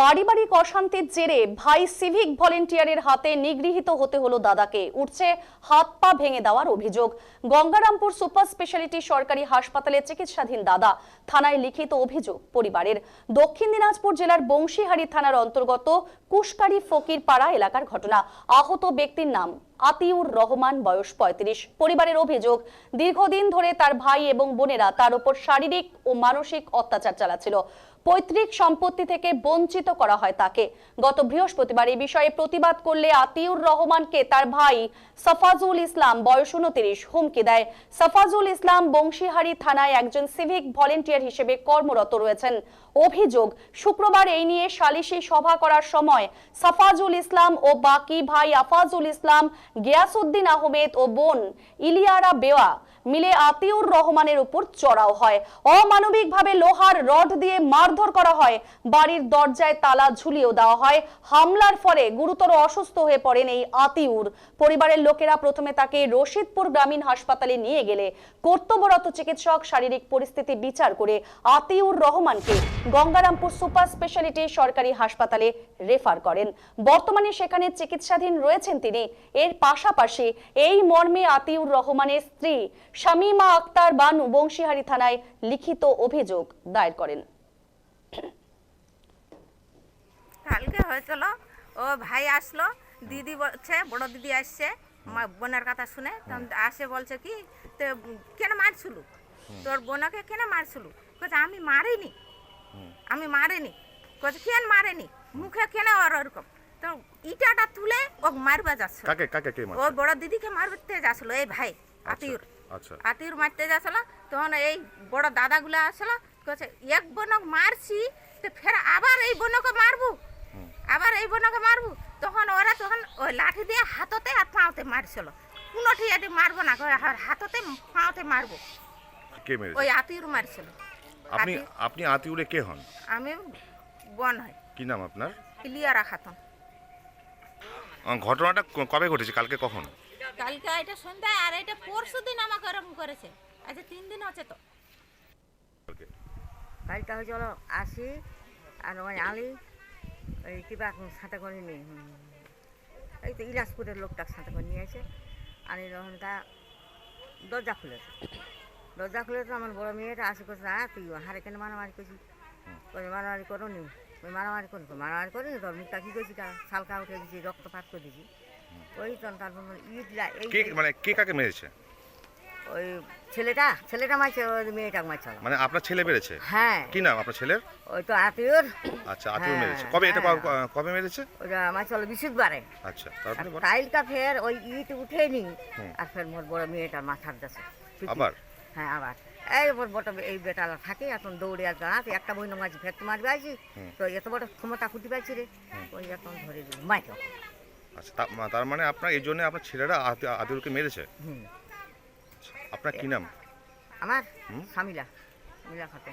পারিবারিক অশান্তির জেরে ভাই সিভিক ভলেন্টিয়ারের হাতে নিগৃহীত হতে হলো দাদাকে। উঠছে হাত পা ভেঙে দেওয়ার অভিযোগ। গঙ্গারামপুর সুপার স্পেশালিটি সরকারি হাসপাতালে চিকিৎসাধীন দাদা থানায় লিখিত অভিযোগ পরিবারের। দক্ষিণ দিনাজপুর জেলার বংশীহারি থানার অন্তর্গত কুশকারি ফকির পাড়া এলাকার ঘটনা। আহত ব্যক্তির নাম আতিউর রহমান, বয়স পঁয়ত্রিশ। পরিবারের অভিযোগ, দীর্ঘদিন ধরে তার ভাই এবং বোনেরা তার উপর শারীরিক ও মানসিক অত্যাচার চালাচ্ছিল। পৈতৃক সম্পত্তি থেকে বঞ্চিত করা হয় তাকে। গত বৃহস্পতিবার এই বিষয়ে প্রতিবাদ করলে আতিউর রহমানকে তার ভাই সফাজুল ইসলাম বয়স উনত্রিশ হুমকি দেয়। সফাজুল ইসলাম বংশীহারি থানায় একজন সিভিক ভলেন্টিয়ার হিসেবে কর্মরত রয়েছেন। অভিযোগ, শুক্রবার এই নিয়ে সালিশি সভা করার সময় সাফাজুল ইসলাম ও বাকি ভাই আফাজুল ইসলাম গিয়াসউদ্দিন আহমেদ ও বোন ইলিয়ারা বেওয়া মিলে আতিউর রহমানের উপর চড়াও হয়। অমানবিকভাবে লোহার রড দিয়ে মারধর করা হয়। বাড়ির দরজায় তালা ঝুলিয়েও দেওয়া হয়। হামলার ফলে গুরুতর অসুস্থ হয়ে পড়েন এই আতিউর। পরিবারের লোকেরা প্রথমে তাকে রশিদপুর গ্রামীণ হাসপাতালে নিয়ে গেলে। কর্তব্যরত চিকিৎসক শারীরিক পরিস্থিতি বিচার করে আতিউর রহমানকে গঙ্গারামপুর সুপার স্পেশালিটি সরকারি হাসপাতালে রেফার করেন। বর্তমানে সেখানে চিকিৎসাধীন রয়েছেন তিনি। এর পাশাপাশি এই মর্মে আতিউর রহমানের স্ত্রী শামীমা আক্তার বানু বংশীহারি থানায় লিখিত অভিযোগ দায়ের করেন। কালকে হয়েছিল ও ভাই আসলো দিদি বলছে বড় দিদি আসছে বোনের কথা শুনে আসে বলছে কি তো কেন মারছিল? তোর বোনকে কেন মারছিল? আমি মারিনি আমি মারিনি। কেন মারেনি? মুখে কেন ওর ওরকম? তো ইটাটা তুলে ও মারবা যাচ্ছে কাকে কাকে কে ও বড় দিদিকে মারতে যাচ্ছিল এই ভাই আতিউর। আচ্ছা। আতিউর মারতে যাচ্ছিল তখন এই বড় দাদাগুলো আসলো কছে এক বোনক মারছি তো ফের আবার এই বোনকে মারবো। আবার এই বোনকে মারবো। তখন ওরা তখন ওই লাঠি দিয়ে হাততে আর পাওতে মারছিল। কোনো ঠিয়াটি মারবো না হাততে পাওতে মারবো। কে মেরেছে? ওই আতিউর মারছিল। আপনি আপনি আতিউরে কে হন? আমি বোন হয়। কি নাম আপনার? ক্লিয়ারা খাতন। ঘটনাটা কবে ঘটেছে? কালকে কখন? কালকে এটা সন্ধ্যায় আর এটা পরশু দিন আমাকে এরকম করেছে। আচ্ছা তিন দিন হচ্ছে তো। কালকে? হয়েছিল আসি। আর ওই আলি ওই কিবা সাথে করে নিয়ে এই তো ইলাসপুরের লোকটাকে সাথে করে নিয়ে এসে আনি তখন তা দরজা খুলেছে। দরজা খুলে তো আমার বড় মেয়েটা আসে করছে আর তুই হারে কেন মারামারি করছিস। বলে মারামারি করো নি। ওই মারামারি করি মারামারি করি তোর মুখটা কী করছি তা? শালকা উঠে দিছি রক্তপাত করে দিছি ওই তখন তারপর ইট কে মানে কে কাকে মেরেছে? ওই ছেলেটা ছেলেটা মারছে ওই মেয়েটাকে মারছে মানে আপনার ছেলে মেরেছে? হ্যাঁ। কি নাম আপনার ছেলের? ওই তো আত্মীয়র আচ্ছা আতিউর হ্যাঁ, মেরেছে। কবে এটা হ্যাঁ। কবে মেরেছে? ওটা আমার চলো বিশুদ্ধবারে আচ্ছা তারপরে টাইলটা ফের ওই ইট উঠেনি আর ফের মোর বড় মেয়েটার মাথার দেশে আবার? হ্যাঁ আবার। এই মোর বড় এই বেটালা থাকে এখন দৌড়ে আর দাঁড়াতে একটা বই মাছ ফের মাছ পাইছি। তো এত বড় ক্ষমতা খুঁটি পাইছি রে ওই এখন ধরে দিল মাইক আচ্ছা তার মানে আপনার এই জন্য আপনার ছেলেরা আদিলকে মেরেছে? আপনার কি নাম? আমার। সামিলা সামিলা খাতে